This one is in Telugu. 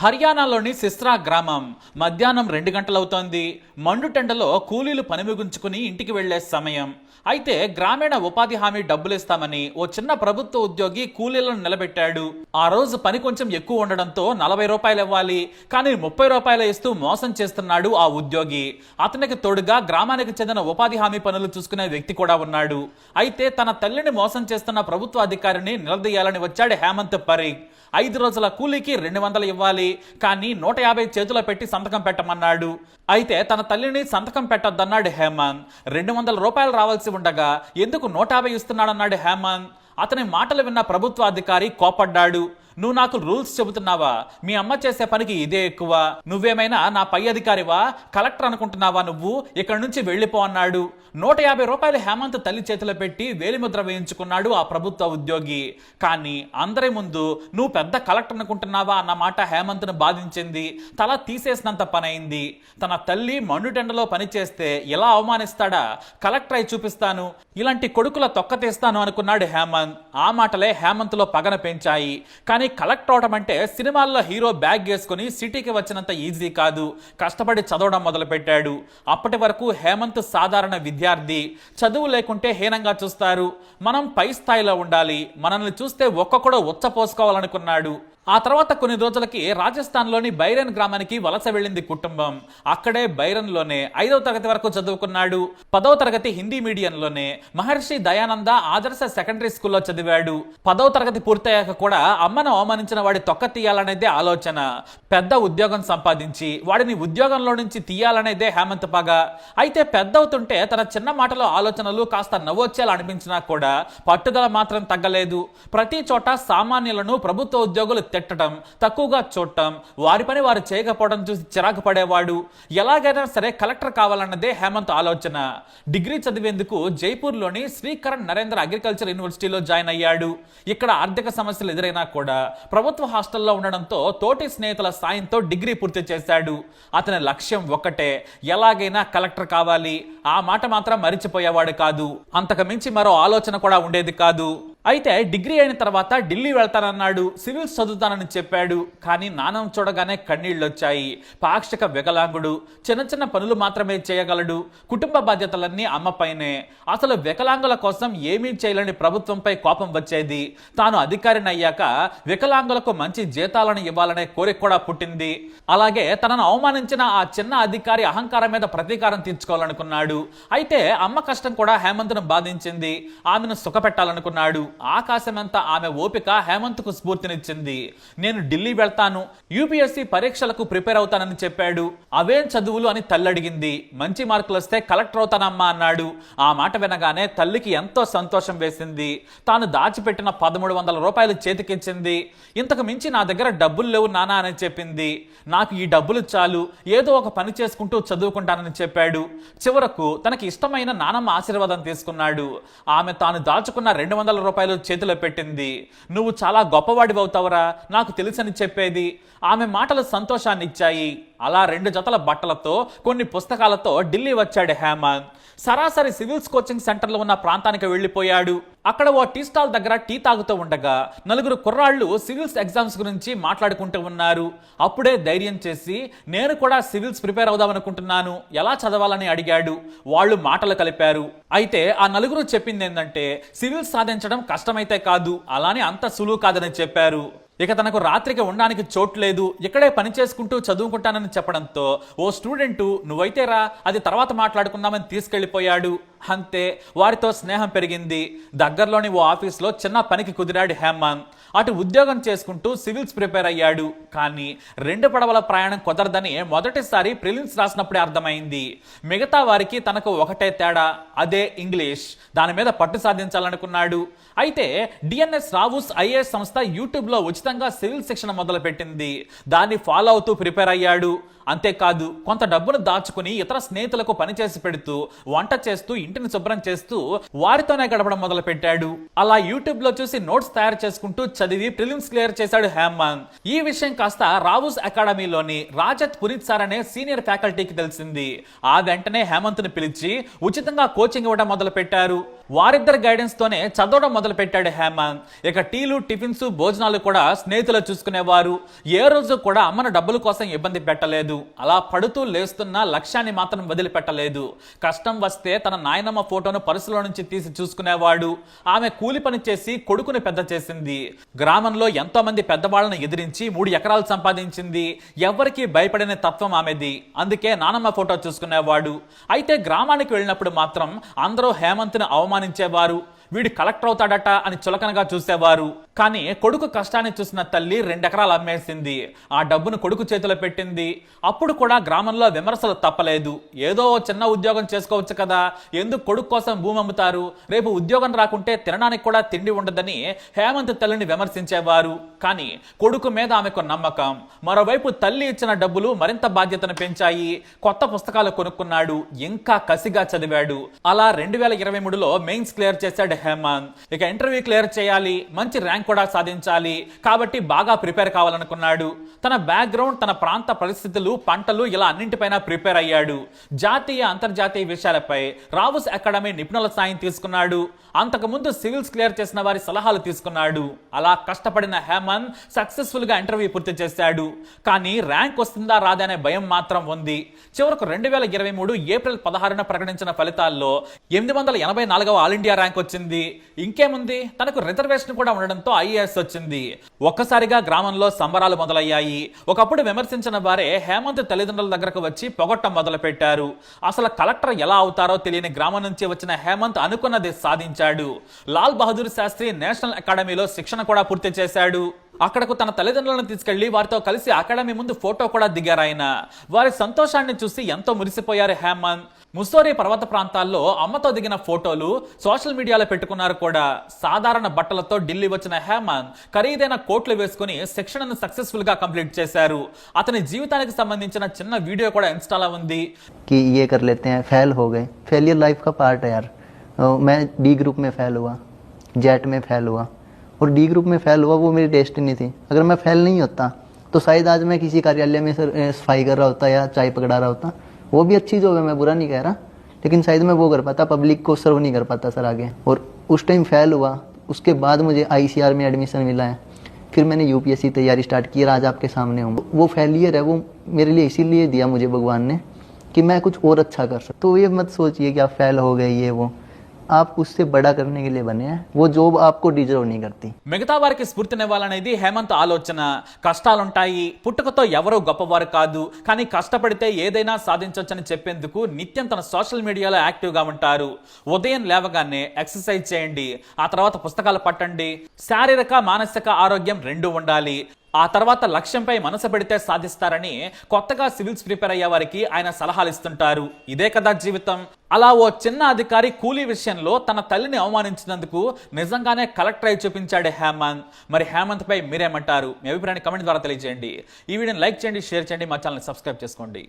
హర్యానాలోని సిస్రా గ్రామం. మధ్యాహ్నం రెండు గంటలవుతోంది. మండుటెండలో కూలీలు పనిముగించుకుని ఇంటికి వెళ్ళే సమయం. అయితే గ్రామీణ ఉపాధి హామీ డబ్బులిస్తామని ఓ చిన్న ప్రభుత్వ ఉద్యోగి కూలీలను నిలబెట్టాడు. ఆ రోజు పని కొంచెం ఎక్కువ ఉండడంతో నలభై రూపాయలు ఇవ్వాలి కానీ ముప్పై రూపాయలు ఇస్తూ మోసం చేస్తున్నాడు ఆ ఉద్యోగి. అతనికి తోడుగా గ్రామానికి చెందిన ఉపాధి హామీ పనులు చూసుకునే వ్యక్తి కూడా ఉన్నాడు. అయితే తన తల్లిని మోసం చేస్తున్న ప్రభుత్వ అధికారిని నిలదీయాలని వచ్చాడు హేమంత్ పరీక్. ఐదు రోజుల కూలీకి రెండు వందలు ఇవ్వాలి. కానీ నూట యాభై చేతుల పెట్టి సంతకం పెట్టమన్నాడు. అయితే తన తల్లిని సంతకం పెట్టొద్దన్నాడు హేమంత్. రెండు వందల రూపాయలు రావాల్సి ఉండగా ఎందుకు నూట యాభై ఇస్తున్నాడన్నాడు హేమంత్? అతని మాటలు విన్న ప్రభుత్వ అధికారి కోపడ్డాడు నువ్వు నాకు రూల్స్ చెబుతున్నావా? మీ అమ్మ చేసే పనికి ఇదే ఎక్కువ. నువ్వేమైనా నా పై అధికారివా? కలెక్టర్ అనుకుంటున్నావా నువ్వు? ఇక్కడ నుంచి వెళ్ళిపో అన్నాడు. నూట యాభై రూపాయలు హేమంత్ తల్లి చేతిలో పెట్టి వేలిముద్ర వేయించుకున్నాడు ఆ ప్రభుత్వ ఉద్యోగి. కానీ అందరి ముందు నువ్వు పెద్ద కలెక్టర్ అనుకుంటున్నావా అన్న మాట హేమంత్ను బాధించింది. తల తీసేసినంత పనైంది. తన తల్లి మండుటెండలో పనిచేస్తే ఎలా అవమానిస్తాడా? కలెక్టర్ అయి చూపిస్తాను. ఇలాంటి కొడుకుల తొక్క తీస్తాను అనుకున్నాడు హేమంత్. ఆ మాటలే హేమంత్లో పగన పెంచాయి. కానీ కలెక్ట్ అవడం అంటే సినిమాల్లో హీరో బ్యాగ్ వేసుకుని సిటీకి వచ్చినంత ఈజీ కాదు. కష్టపడి చదవడం మొదలుపెట్టాడు. అప్పటి వరకు హేమంత్ సాధారణ విద్యార్థి. చదువు లేకుంటే హీనంగా చూస్తారు. మనం పై స్థాయిలో ఉండాలి. మనల్ని చూస్తే ఒక్కొక్కడు ఉచ్చపోసుకోవాలనుకున్నాడు ఆ తర్వాత కొన్ని రోజులకి రాజస్థాన్లోని బైరన్ గ్రామానికి వలస వెళ్ళింది కుటుంబం. అక్కడే బైరన్లోనే ఐదవ తరగతి వరకు చదువుకున్నాడు. పదవ తరగతి హిందీ మీడియంలోనే మహర్షి దయానంద ఆదర్శ సెకండరీ స్కూల్లో చదివాడు. పదవ తరగతి పూర్తయ్యాక కూడా అమ్మను అవమానించిన వాడి తొక్క తీయాలనేదే ఆలోచన. పెద్ద ఉద్యోగం సంపాదించి వాడిని ఉద్యోగంలో నుంచి తీయాలనేదే హేమంత్ పగ. అయితే పెద్దవుతుంటే తన చిన్న మాటలో ఆలోచనలు కాస్త నవ్వొచ్చేలా అనిపించినా కూడా పట్టుదల మాత్రం తగ్గలేదు. ప్రతి చోట సామాన్యులను ప్రభుత్వ ఉద్యోగులు తిట్టడం తక్కువగా చూడటం వారి పని వారు చేయకపోవడం చూసి చిరాకు పడేవాడు. ఎలాగైనా సరే కలెక్టర్ కావాలన్నదే హేమంత్ ఆలోచన. డిగ్రీ చదివేందుకు జైపూర్లోని శ్రీకరణ్ నరేంద్ర అగ్రికల్చర్ యూనివర్సిటీలో జాయిన్ అయ్యాడు. ఇక్కడ ఆర్థిక సమస్యలు ఎదురైనా కూడా ప్రభుత్వ హాస్టల్లో ఉండడంతో తోటి స్నేహితుల సాయంతో డిగ్రీ పూర్తి చేశాడు. అతని లక్ష్యం ఒక్కటే ఎలాగైనా కలెక్టర్ కావాలి. ఆ మాట మాత్రం మరిచిపోయేవాడు కాదు. అంతకు మించి మరో ఆలోచన కూడా ఉండేది కాదు. అయితే డిగ్రీ అయిన తర్వాత ఢిల్లీ వెళ్తానన్నాడు సివిల్స్ చదువుతానని చెప్పాడు. కానీ నానం చూడగానే కన్నీళ్ళు వచ్చాయి పాక్షిక వికలాంగుడు చిన్న చిన్న పనులు మాత్రమే చేయగలడు. కుటుంబ బాధ్యతలన్నీ అమ్మపైనే అసలు వికలాంగుల కోసం ఏమీ చేయలేని ప్రభుత్వంపై కోపం వచ్చేది. తాను అధికారిని అయ్యాక వికలాంగులకు మంచి జీతాలను ఇవ్వాలనే కోరిక కూడా పుట్టింది. అలాగే తనను అవమానించిన ఆ చిన్న అధికారి అహంకారం మీద ప్రతీకారం తీర్చుకోవాలనుకున్నాడు. అయితే అమ్మ కష్టం కూడా హేమంత్ను బాధించింది. ఆమెను సుఖపెట్టాలనుకున్నాడు. ఆకాశమంతా ఆమె ఓపిక హేమంత్కు స్ఫూర్తినిచ్చింది. నేను ఢిల్లీ వెళ్తాను. యూపీఎస్సీ పరీక్షలకు ప్రిపేర్ అవుతానని చెప్పాడు. అవేం చదువులు అని తల్లి అడిగింది మంచి మార్కులు వస్తే కలెక్టర్ అవుతానమ్మా అన్నాడు. ఆ మాట వినగానే తల్లికి ఎంతో సంతోషం వేసింది. తాను దాచిపెట్టిన పదమూడు వందల రూపాయలు చేతికించింది ఇంతకు మించి నా దగ్గర డబ్బులు లేవు నానా అని చెప్పింది. నాకు ఈ డబ్బులు చాలు. ఏదో ఒక పని చేసుకుంటూ చదువుకుంటానని చెప్పాడు. చివరకు తనకి ఇష్టమైన నానమ్మ ఆశీర్వాదం తీసుకున్నాడు. ఆమె తాను దాచుకున్న రెండు వందల రూపాయలు చేతిలో పెట్టింది. నువ్వు చాలా గొప్పవాడివి అవుతావురా. నాకు తెలుసని చెప్పేది. ఆమె మాటలు సంతోషాన్ని ఇచ్చాయి అలా రెండు జతల బట్టలతో కొన్ని పుస్తకాలతో ఢిల్లీ వచ్చాడు హేమంత్. సరాసరి సివిల్స్ కోచింగ్ సెంటర్లో ఉన్న ప్రాంతానికి వెళ్ళిపోయాడు. అక్కడ ఓ టీ స్టాల్ దగ్గర టీ తాగుతూ ఉండగా నలుగురు కుర్రాళ్ళు సివిల్స్ ఎగ్జామ్స్ గురించి మాట్లాడుకుంటూ ఉన్నారు. అప్పుడే ధైర్యం చేసి నేను కూడా సివిల్స్ ప్రిపేర్ అవుదామనుకుంటున్నాను ఎలా చదవాలని అడిగాడు. వాళ్ళు మాటలు కలిపారు. అయితే ఆ నలుగురు చెప్పింది ఏంటంటే సివిల్స్ సాధించడం కష్టమైతే కాదు. అలానే అంత సులువు కాదని చెప్పారు. ఇక తనకు రాత్రికి ఉండడానికి చోటు లేదు ఇక్కడే పని చేసుకుంటూ చదువుకుంటానని చెప్పడంతో ఓ స్టూడెంటు నువ్వైతే రా అది తర్వాత మాట్లాడుకుందామని తీసుకెళ్ళిపోయాడు అంతే వారితో స్నేహం పెరిగింది. దగ్గరలోని ఓ ఆఫీస్లో చిన్న పనికి కుదిరాడు హేమంత్ అటు ఉద్యోగం చేసుకుంటూ సివిల్స్ ప్రిపేర్ అయ్యాడు. కానీ రెండు పడవల ప్రయాణం కుదరదని మొదటిసారి ప్రిలిమ్స్ రాసినప్పుడే అర్థమైంది. మిగతా వారికి తనకు ఒకటే తేడా అదే ఇంగ్లీష్. దాని మీద పట్టు సాధించాలనుకున్నాడు. అయితే డిఎన్ఎస్ రావుస్ ఐఏఎస్ సంస్థ యూట్యూబ్లో ఉచితంగా సివిల్ శిక్షణ మొదలుపెట్టింది. దాన్ని ఫాలో అవుతూ ప్రిపేర్ అయ్యాడు. అంతేకాదు కొంత డబ్బును దాచుకుని ఇతర స్నేహితులకు పనిచేసి పెడుతూ వంట చేస్తూ ఇంటిని శుభ్రం చేస్తూ వారితోనే గడపడం మొదలు పెట్టాడు అలా యూట్యూబ్లో చూసి నోట్స్ తయారు చేసుకుంటూ చదివి ప్రిలిమ్స్ క్లియర్ చేశాడు హేమంత్. ఈ విషయం కాస్త రావుస్ అకాడమీలోని రాజత్ పునీత్ సార్ అనే సీనియర్ ఫ్యాకల్టీకి తెలిసింది. ఆ వెంటనే హేమంత్ని పిలిచి ఉచితంగా కోచింగ్ ఇవ్వడం మొదలు పెట్టారు వారిద్దరి గైడెన్స్ తోనే చదవడం మొదలు పెట్టాడు హేమంత్. ఇక టీలు టిఫిన్స్ భోజనాలు కూడా స్నేహితులు చూసుకునేవారు. ఏ రోజు కూడా అమ్మను డబ్బుల కోసం ఇబ్బంది పెట్టలేదు. అలా పడుతూ లేస్తున్న లక్ష్యాన్ని మాత్రం వదిలిపెట్టలేదు. కష్టం వస్తే తన నాయనమ్మ ఫోటోను పర్సులో నుంచి తీసి చూసుకునేవాడు. ఆమె కూలి పని చేసి కొడుకుని పెద్ద చేసింది. గ్రామంలో ఎంతో మంది పెద్దవాళ్ళను ఎదిరించి మూడు ఎకరాలు సంపాదించింది. ఎవ్వరికీ భయపడిన తత్వం ఆమెది. అందుకే నానమ్మ ఫోటో చూసుకునేవాడు. అయితే గ్రామానికి వెళ్ళినప్పుడు మాత్రం అందరూ హేమంత్ని అవమానించేవారు. వీడు కలెక్టర్ అవుతాడట అని చులకనగా చూసేవారు. కానీ కొడుకు కష్టాన్ని చూసిన తల్లి రెండెకరాలు అమ్మేసింది. ఆ డబ్బును కొడుకు చేతిలో పెట్టింది. అప్పుడు కూడా గ్రామంలో విమర్శలు తప్పలేదు. ఏదో చిన్న ఉద్యోగం చేసుకోవచ్చు కదా. ఎందుకు కొడుకు కోసం భూమి అమ్ముతారు? రేపు ఉద్యోగం రాకుంటే తినడానికి కూడా తిండి ఉండదని హేమంత్ తల్లిని విమర్శించేవారు. కానీ కొడుకు మీద ఆమెకు నమ్మకం. మరోవైపు తల్లి ఇచ్చిన డబ్బులు మరింత బాధ్యతను పెంచాయి. కొత్త పుస్తకాలు కొనుక్కున్నాడు. ఇంకా కసిగా చదివాడు. అలా రెండు వేల ఇరవై మూడులో మెయిన్స్ క్లియర్ చేశాడు హేమంత్ ఇక ఇంటర్వ్యూ క్లియర్ చేయాలి మంచి ర్యాంక్ కూడా సాధించాలి. కాబట్టి బాగా ప్రిపేర్ కావాలనుకున్నాడు. తన బ్యాక్గ్రౌండ్ తన ప్రాంత పరిస్థితులు పంటలు ఇలా అన్నింటిపైన ప్రిపేర్ అయ్యాడు. జాతీయ అంతర్జాతీయ విషయాలపై రావుస్ అకాడమీ నిపుణుల సాయం తీసుకున్నాడు. అంతకుముందు సివిల్స్ క్లియర్ చేసిన వారి సలహాలు తీసుకున్నాడు. అలా కష్టపడిన హేమంత్ సక్సెస్ఫుల్గా ఇంటర్వ్యూ పూర్తి చేశాడు. కానీ ర్యాంక్ వస్తుందా రాదనే భయం మాత్రం ఉంది. చివరకు రెండు వేల ఇరవై మూడు ఏప్రిల్ పదహారున ప్రకటించిన ఫలితాల్లో ఎనిమిది వందల ఎనభై నాలుగవ ఆల్ ఇండియా ర్యాంక్ వచ్చింది. ఇంకేముంది? తనకు రిజర్వేషన్ కూడా ఉండడంతో ఐఏఎస్ వచ్చింది. ఒక్కసారిగా గ్రామంలో సంబరాలు మొదలయ్యాయి. ఒకప్పుడు విమర్శించిన వారే హేమంత్ తల్లిదండ్రుల దగ్గరకు వచ్చి పొగట్టం మొదలుపెట్టారు. అసలు కలెక్టర్ ఎలా అవుతారో తెలియని గ్రామం నుంచి వచ్చిన హేమంత్ అనుకున్నది సాధించాడు. లాల్ బహదూర్ శాస్త్రి నేషనల్ అకాడమీలో శిక్షణ కూడా పూర్తి చేశాడు. అక్కడకు తన తల్లిదండ్రులను తీసుకెళ్లి వారితో కలిసి అకాడమీ ముందు ఫోటో కూడా దిగారు ఆయన వారి సంతోషాన్ని చూసి ఎంతో మురిసిపోయారు హేమంత్ ముస్సోరి పర్వత ప్రాంతాల్లో అమ్మతో దిగిన ఫోటోలు సోషల్ మీడియాలో పెట్టుకున్నారు కూడా సాధారణ బట్టలతో ఢిల్లీ వచ్చిన హేమంత్ ఖరీదైన కోట్లు వేసుకుని శిక్షణను సక్సెస్ఫుల్ గా కంప్లీట్ చేశారు అతని జీవితానికి సంబంధించిన చిన్న వీడియో కూడా ఇన్స్టాలో ఉంది कि ये कर लेते हैं फेल हो गए फेलियर लाइफ का पार्ट है यार अ, मैं डी ग्रुप में फेल हुआ जेट में फेल हुआ और डी ग्रुप में फेल हुआ, वो मेरी डेस्टिनी थी। अगर मैं फेल नहीं होता तो शायद आज मैं किसी कार्यालय में सर सफ़ाई कर रहा होता या चाय पकड़ा रहा होता। वो भी अच्छी जॉब है, मैं बुरा नहीं कह रहा, लेकिन शायद मैं वो कर पाता पब्लिक को सर्व नहीं कर पाता सर आगे। और उस टाइम फेल हुआ, उसके बाद मुझे आईसीआर में एडमिशन मिला है। फिर मैंने यूपीएससी तैयारी स्टार्ट की और आज आपके सामने हूँ। वो फेलियर है, वो मेरे लिए इसीलिए दिया मुझे भगवान ने कि मैं कुछ और अच्छा कर सकता तो ये मत सोचिए कि आप फेल हो गए, ये वो। आप उससे बड़ा करने के लिए बने हैं वो जॉब आपको डिजर्व नहीं करती మిగతా వారికి స్ఫూర్తినివ్వాలనేది హేమంత్ ఆలోచన కష్టాలుంటాయి పుట్టుకతో ఎవరూ గొప్పవారు కాదు కానీ కష్టపడితే ఏదైనా సాధించవచ్చని చెప్పేందుకు నిత్యం తన సోషల్ మీడియాలో యాక్టివ్గా ఉంటారు ఉదయం లేవగానే ఎక్సర్సైజ్ చేయండి ఆ తర్వాత పుస్తకాలు పట్టండి శారీరక మానసిక ఆరోగ్యం రెండు ఉండాలి ఆ తర్వాత లక్ష్యంపై మనసు పెడితే సాధిస్తారని కొత్తగా సివిల్స్ ప్రిపేర్ అయ్యే వారికి ఆయన సలహాలు ఇస్తుంటారు. ఇదే కదా జీవితం. అలా ఓ చిన్న అధికారి కూలీ విషయంలో తన తల్లిని అవమానించినందుకు నిజంగానే కలెక్టర్ అయి చూపించాడు హేమంత్. మరి హేమంత్ పై మీరేమంటారు? మీ అభిప్రాయాన్ని కమెంట్ ద్వారా తెలియజేయండి. ఈ వీడియోని లైక్ చేయండి షేర్ చేయండి మా ఛానల్ సబ్స్క్రైబ్ చేసుకోండి.